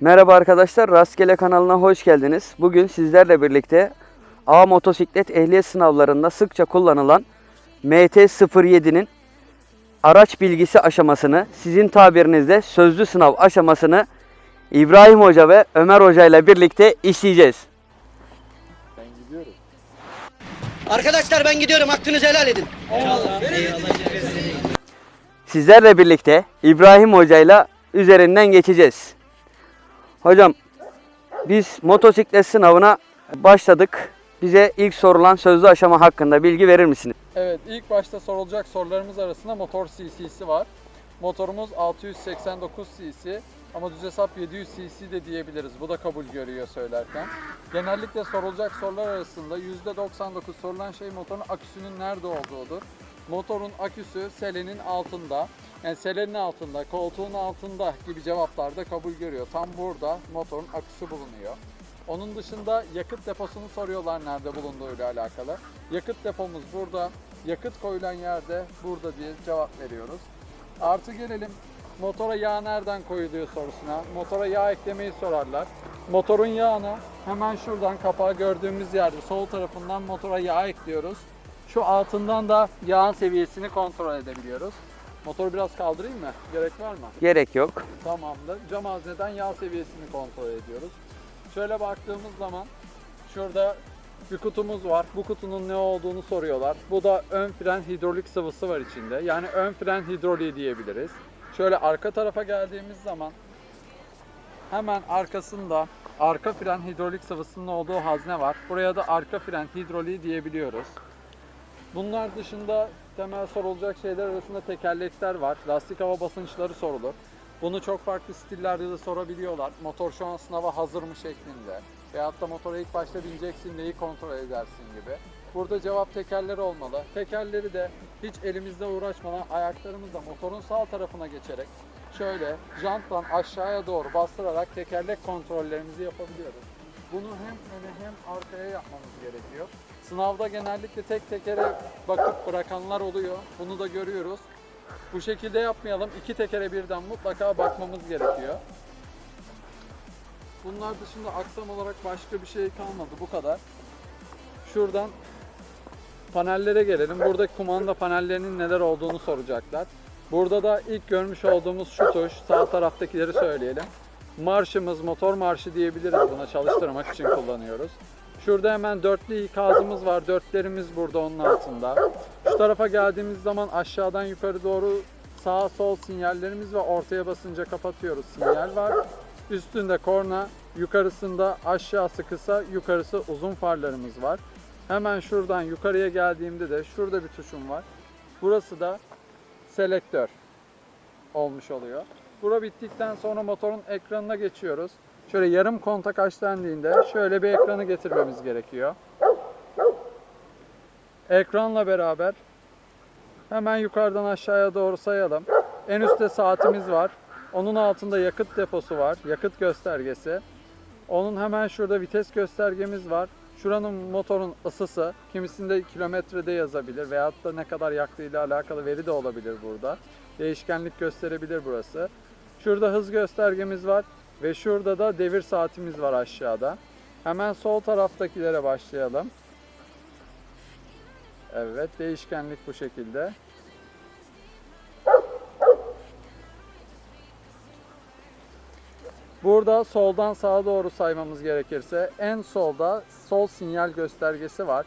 Merhaba arkadaşlar, Rastgele kanalına hoş geldiniz. Bugün sizlerle birlikte A motosiklet ehliyet sınavlarında sıkça kullanılan MT-07'nin araç bilgisi aşamasını, sizin tabirinizde sözlü sınav aşamasını İbrahim Hoca ve Ömer Hoca ile birlikte işleyeceğiz. Arkadaşlar ben gidiyorum hakkınızı helal edin. Sizlerle birlikte İbrahim Hoca ile üzerinden geçeceğiz. Hocam biz motosiklet sınavına başladık. Bize ilk sorulan sözlü aşama hakkında bilgi verir misiniz? Evet, ilk başta sorulacak sorularımız arasında motor CC'si var. Motorumuz 689 cc ama düz hesap 700 cc de diyebiliriz. Bu da kabul görüyor söylerken. Genellikle sorulacak sorular arasında %99 sorulan şey motorun aküsünün nerede olduğudur. Motorun aküsü selenin altında, yani selenin altında, koltuğun altında gibi cevaplarda kabul görüyor. Tam burada motorun aküsü bulunuyor. Onun dışında yakıt deposunu soruyorlar nerede bulunduğuyla alakalı. Yakıt depomuz burada, yakıt koyulan yerde burada diye cevap veriyoruz. Artı gelelim motora yağ nereden koyuluyor sorusuna. Motora yağ eklemeyi sorarlar. Motorun yağını hemen şuradan kapağı gördüğümüz yerde sol tarafından motora yağ ekliyoruz. Şu altından da yağın seviyesini kontrol edebiliyoruz. Motoru biraz kaldırayım mı? Gerek var mı? Gerek yok. Tamamdır. Cam hazneden yağ seviyesini kontrol ediyoruz. Şöyle baktığımız zaman şurada bir kutumuz var. Bu kutunun ne olduğunu soruyorlar. Bu da ön fren hidrolik sıvısı var içinde. Yani ön fren hidroliği diyebiliriz. Şöyle arka tarafa geldiğimiz zaman hemen arkasında arka fren hidrolik sıvısının olduğu hazne var. Buraya da arka fren hidroliği diyebiliyoruz. Bunlar dışında temel sorulacak şeyler arasında tekerlekler var. Lastik hava basınçları sorulur. Bunu çok farklı stillerde de sorabiliyorlar. Motor şu an sınava hazır mı şeklinde. Veyahut da motora ilk başta bineceksin neyi kontrol edersin gibi. Burada cevap tekerleri olmalı. Tekerleri de hiç elimizde uğraşmadan ayaklarımızla motorun sağ tarafına geçerek şöyle janttan aşağıya doğru bastırarak tekerlek kontrollerimizi yapabiliyoruz. Bunu hem öne hem arkaya yapmamız gerekiyor. Sınavda genellikle tek tekere bakıp bırakanlar oluyor. Bunu da görüyoruz. Bu şekilde yapmayalım. İki tekere birden mutlaka bakmamız gerekiyor. Bunlar dışında aksam olarak başka bir şey kalmadı. Bu kadar. Şuradan panellere gelelim. Buradaki kumanda panellerinin neler olduğunu soracaklar. Burada da ilk görmüş olduğumuz şu tuş. Sağ taraftakileri söyleyelim. Marşımız, motor marşı diyebiliriz buna çalıştırmak için kullanıyoruz. Şurada hemen dörtlü ikazımız var. Dörtlerimiz burada onun altında. Şu tarafa geldiğimiz zaman aşağıdan yukarı doğru sağ sol sinyallerimiz ve ortaya basınca kapatıyoruz. Sinyal var. Üstünde korna, yukarısında aşağısı kısa, yukarısı uzun farlarımız var. Hemen şuradan yukarıya geldiğimde de şurada bir tuşum var. Burası da selektör olmuş oluyor. Bura bittikten sonra motorun ekranına geçiyoruz. Şöyle yarım kontak aç dendiğinde şöyle bir ekranı getirmemiz gerekiyor. Ekranla beraber hemen yukarıdan aşağıya doğru sayalım. En üstte saatimiz var. Onun altında yakıt deposu var. Yakıt göstergesi. Onun hemen şurada vites göstergemiz var. Şuranın motorun ısısı. Kimisinde kilometrede yazabilir veyahut da ne kadar yaktığıyla alakalı veri de olabilir burada. Değişkenlik gösterebilir burası. Şurada hız göstergemiz var ve şurada da devir saatimiz var aşağıda. Hemen sol taraftakilere başlayalım. Evet, değişkenlik bu şekilde. Burada soldan sağa doğru saymamız gerekirse en solda sol sinyal göstergesi var.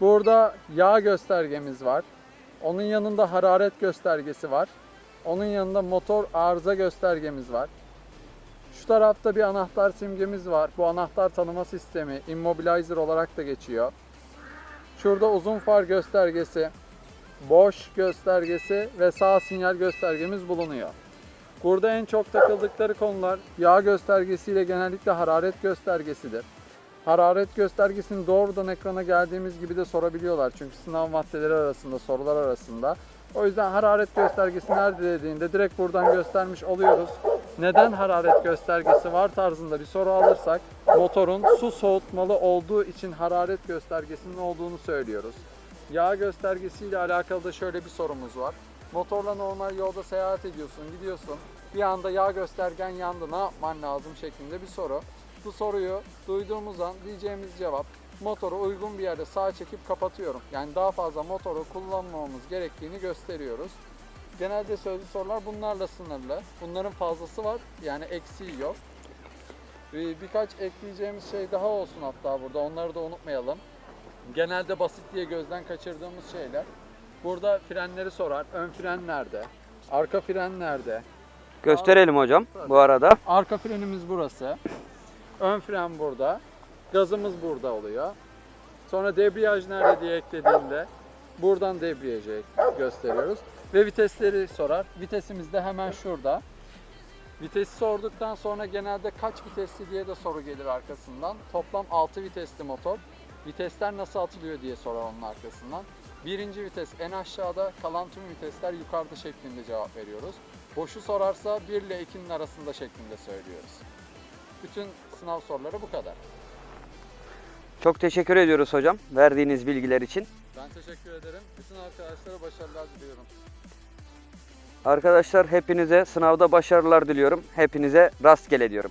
Burada yağ göstergemiz var. Onun yanında hararet göstergesi var. Onun yanında motor arıza göstergemiz var. Şu tarafta bir anahtar simgemiz var. Bu anahtar tanıma sistemi immobilizer olarak da geçiyor. Şurada uzun far göstergesi, boş göstergesi ve sağ sinyal göstergemiz bulunuyor. Burada en çok takıldıkları konular yağ göstergesiyle genellikle hararet göstergesidir. Hararet göstergesini doğrudan ekrana geldiğimiz gibi de sorabiliyorlar. Çünkü sınav maddeleri arasında, sorular arasında. O yüzden hararet göstergesi nerede dediğinde direkt buradan göstermiş oluyoruz. Neden hararet göstergesi var tarzında bir soru alırsak motorun su soğutmalı olduğu için hararet göstergesinin olduğunu söylüyoruz. Yağ göstergesiyle alakalı da şöyle bir sorumuz var. Motorla normal yolda seyahat ediyorsun, gidiyorsun. Bir anda yağ göstergen yandı, ne yapman lazım şeklinde bir soru. Bu soruyu duyduğumuz an diyeceğimiz cevap motoru uygun bir yerde sağa çekip kapatıyorum. Yani daha fazla motoru kullanmamamız gerektiğini gösteriyoruz. Genelde sözlü sorular bunlarla sınırlı. Bunların fazlası var yani eksiği yok. Ee, Birkaç ekleyeceğimiz şey daha olsun hatta burada onları da unutmayalım. Genelde basit diye gözden kaçırdığımız şeyler. Burada frenleri sorar. Ön fren nerede? Arka fren nerede? Gösterelim hocam bu arada. Arka frenimiz burası. Ön fren burada. Gazımız burada oluyor. Sonra debriyaj nerede diye eklediğinde buradan debriyajı gösteriyoruz. Ve vitesleri sorar. Vitesimiz de hemen şurada. Vitesi sorduktan sonra genelde kaç vitesli diye de soru gelir arkasından. Toplam 6 vitesli motor. Vitesler nasıl atılıyor diye sorar onun arkasından. Birinci vites en aşağıda, kalan tüm vitesler yukarıda şeklinde cevap veriyoruz. Boşu sorarsa 1 ile 2'nin arasında şeklinde söylüyoruz. Bütün sınav soruları bu kadar. Çok teşekkür ediyoruz hocam verdiğiniz bilgiler için. Ben teşekkür ederim. Bütün arkadaşlara başarılar diliyorum. Arkadaşlar hepinize sınavda başarılar diliyorum. Hepinize rastgele diyorum.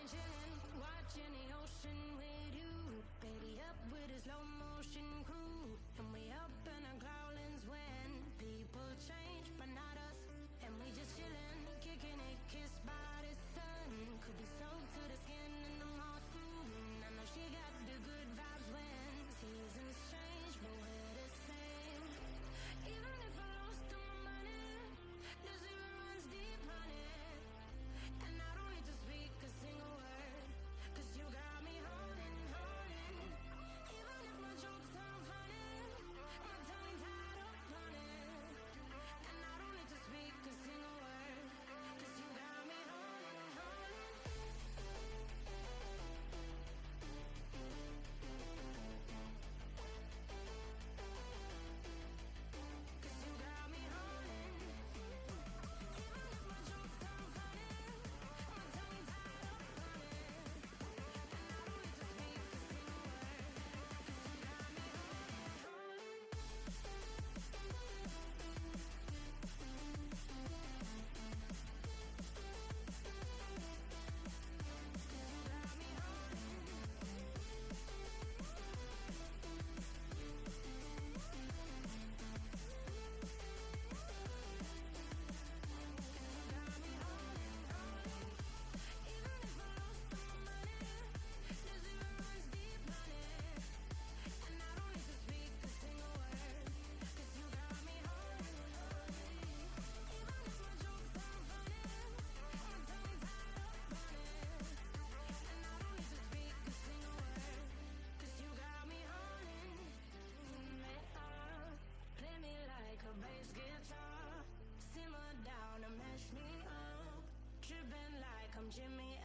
been chilling, watching the ocean with you. Baby, up with a slow motion crew. And we up in our growlings when people change. Jimmy